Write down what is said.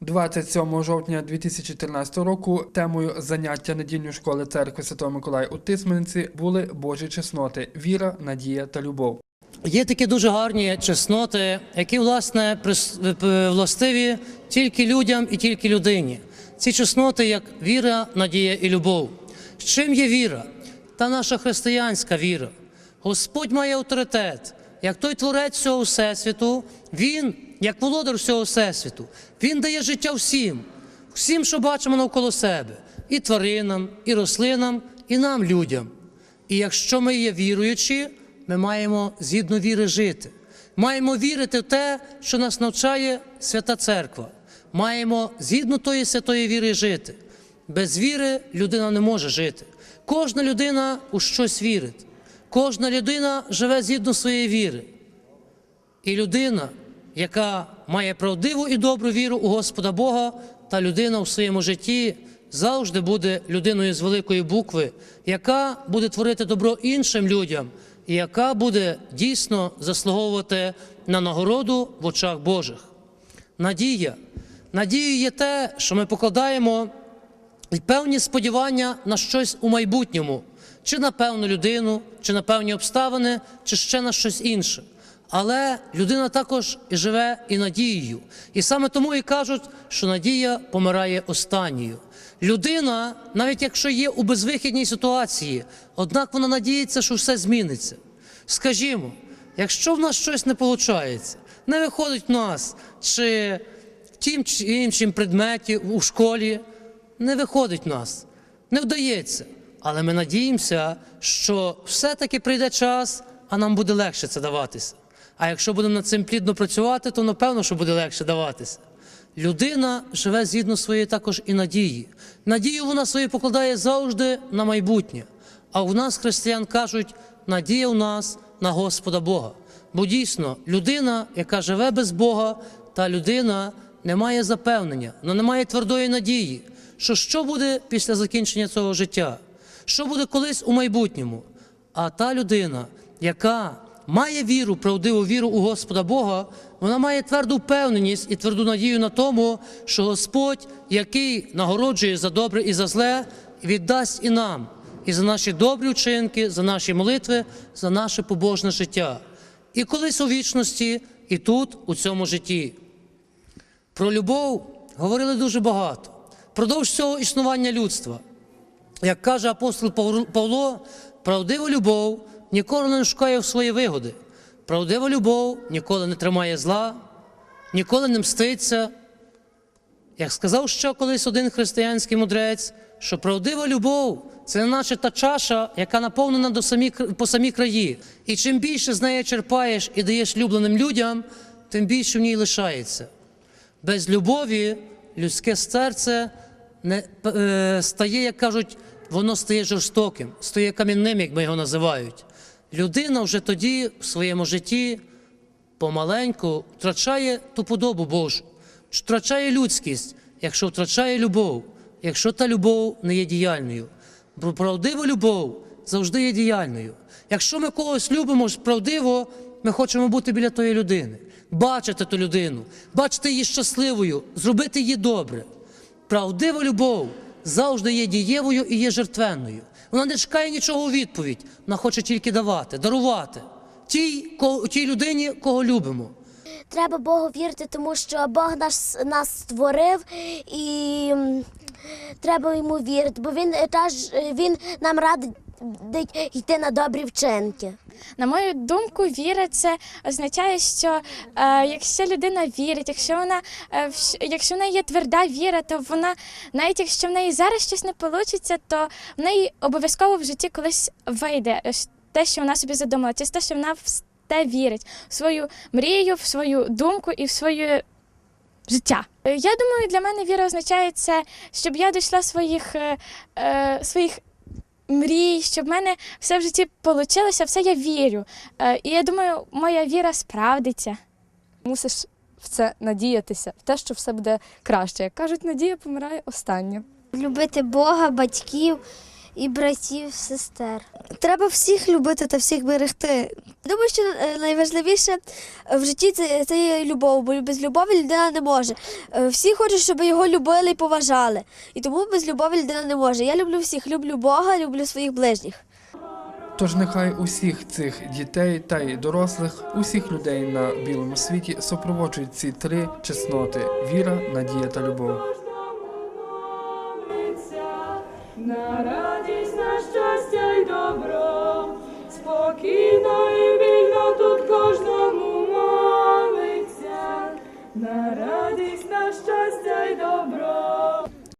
27 жовтня 2014 року темою заняття недільної школи церкви Святого Миколая у Тисменці були Божі чесноти, віра, надія та любов. Є такі дуже гарні чесноти, які власне е, властиві тільки людям і тільки людині. Ці чесноти, як віра, надія і любов. З чим є віра? Та наша християнська віра. Господь має авторитет, як той творець всього всесвіту, він, як володар всього всесвіту, він дає життя всім, всім, що бачимо навколо себе, і тваринам, і рослинам, і нам, людям. І якщо ми є віруючі, ми маємо згідно віри жити. Маємо вірити в те, що нас навчає Свята Церква. Маємо згідно тої святої віри жити. Без віри людина не може жити. Кожна людина у щось вірить. Кожна людина живе згідно своєї віри. І людина, яка має правдиву і добру віру у Господа Бога, та людина в своєму житті завжди буде людиною з великої букви, яка буде творити добро іншим людям, і яка буде дійсно заслуговувати на нагороду в очах Божих. Надія. Надією є те, що ми покладаємо певні сподівання на щось у майбутньому, чи на певну людину, чи на певні обставини, чи ще на щось інше. Але людина також і живе і надією. І саме тому і кажуть, що надія помирає останньою. Людина, навіть якщо є у безвихідній ситуації, однак вона надіється, що все зміниться. Скажімо, якщо в нас щось не виходить, не виходить в нас, чи в тім чи іншому предметі у школі, не виходить в нас, не вдається. Але ми надіємося, що все-таки прийде час, а нам буде легше це даватися. А якщо будемо над цим плідно працювати, то напевно, що буде легше даватися. Людина живе згідно своєї також і надії. Надію вона свою покладає завжди на майбутнє. А у нас, християн, кажуть, надія у нас на Господа Бога. Бо дійсно, людина, яка живе без Бога, та людина не має запевнення, вона не має твердої надії, що що буде після закінчення цього життя, що буде колись у майбутньому. А та людина, яка має віру, правдиву віру у Господа Бога, вона має тверду впевненість і тверду надію на тому, що Господь, який нагороджує за добре і за зле, віддасть і нам, і за наші добрі вчинки, за наші молитви, за наше побожне життя. І колись у вічності, і тут, у цьому житті. Про любов говорили дуже багато. Продовж всього існування людства. Як каже апостол Павло, правдива любов ніколи не шукає в свої вигоди. Правдива любов ніколи не тримає зла, ніколи не мститься. Як сказав ще колись один християнський мудрець, що правдива любов це наче та чаша, яка наповнена до самі, по самі краї. І чим більше з неї черпаєш і даєш любленим людям, тим більше в ній лишається. Без любові людське серце не, е, стає, як кажуть, воно стає жорстоким, стає кам'яним, як ми його називають. Людина вже тоді в своєму житті помаленьку втрачає ту подобу Божу, втрачає людськість, якщо втрачає любов, якщо та любов не є діяльною. Бо правдива любов завжди є діяльною. Якщо ми когось любимо правдиво, ми хочемо бути біля тої людини, бачити ту людину, бачити її щасливою, зробити її добре. Правдива любов завжди є дієвою і є жертвенною. Вона не чекає нічого у відповідь, вона хоче тільки давати, дарувати тій, кого, тій людині, кого любимо. Треба Богу вірити, тому що Бог нас, нас створив і треба йому вірити, бо він, е, та е, він нам радить йти на добрі вчинки. На мою думку, віра це означає, що е, якщо людина вірить, якщо вона е, в якщо в неї є тверда віра, то вона, навіть якщо в неї зараз щось не вийде, то в неї обов'язково в житті колись вийде е, те, що вона собі задумала, це те, що вона в те вірить, в свою мрію, в свою думку і в своє життя. Е, Я думаю, для мене віра означає це, щоб я дійшла своїх, е, е, своїх мрій, щоб в мене все в житті вийшло, все я вірю. Е, І я думаю, моя віра справдиться. мусиш в це надіятися, в те, що все буде краще. Як кажуть, надія помирає останнє. Любити Бога, батьків і братів, сестер. Треба всіх любити та всіх берегти. Думаю, що е, найважливіше в житті це, це є любов, бо без любові людина не може. Е, Всі хочуть, щоб його любили і поважали. І тому без любові людина не може. Я люблю всіх, люблю Бога, люблю своїх ближніх. Тож нехай усіх цих дітей та й дорослих, усіх людей на білому світі супроводжують ці три чесноти: віра, надія та любов.